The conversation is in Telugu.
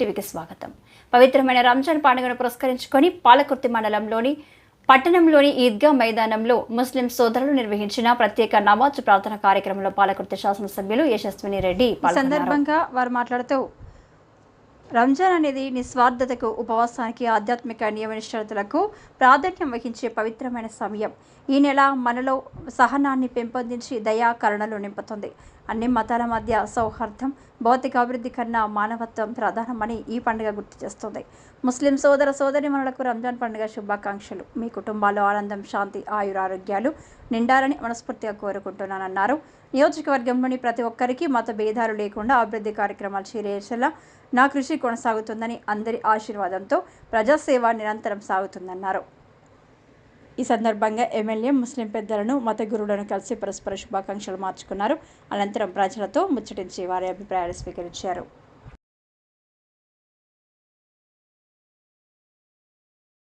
టీవీకి స్వాగతం. పవిత్రమైన రంజాన్ పండుగను పురస్కరించుకొని పాలకుర్తి మండలంలోని పట్టణంలోని ఈద్గా మైదానంలో ముస్లిం సోదరులు నిర్వహించిన ప్రత్యేక నమాజ్ ప్రార్థన కార్యక్రమంలో పాలకుర్తి శాసనసభ్యులు యశస్విని రెడ్డి సందర్భంగా వారు మాట్లాడుతూ రంజాన్ అనేది నిస్వార్థతకు ఉపవాసానికి ఆధ్యాత్మిక నియమనిష్టతలకు ప్రాధాన్యం వహించే పవిత్రమైన సమయం. ఈ నెల మనలో సహనాన్ని పెంపొందించి దయా కరుణలు నింపుతుంది. అన్ని మతాల మధ్య సౌహార్దం భౌతిక అభివృద్ధి కన్నా మానవత్వం ప్రధానమని ఈ పండుగ గుర్తు చేస్తుంది. ముస్లిం సోదర సోదరి మనులకు రంజాన్ పండుగ శుభాకాంక్షలు. మీ కుటుంబాల్లో ఆనందం శాంతి ఆయురారోగ్యాలు నిండాలని మనస్ఫూర్తిగా కోరుకుంటున్నానన్నారు. నియోజకవర్గంలోని ప్రతి ఒక్కరికి మత భేదాలు లేకుండా అభివృద్ధి కార్యక్రమాలు చేరేసేలా నా కృషి కొనసాగుతుందని అందరి ఆశీర్వాదంతో ప్రజాసేవ నిరంతరం సాగుతుందన్నారు. ఈ సందర్భంగా ఎమ్మెల్యే ముస్లిం పెద్దలను మత గురువులను కలిసి పరస్పర శుభాకాంక్షలు మార్చుకున్నారు. అనంతరం ప్రజలతో ముచ్చటించి వారి అభిప్రాయాలు స్వీకరించారు.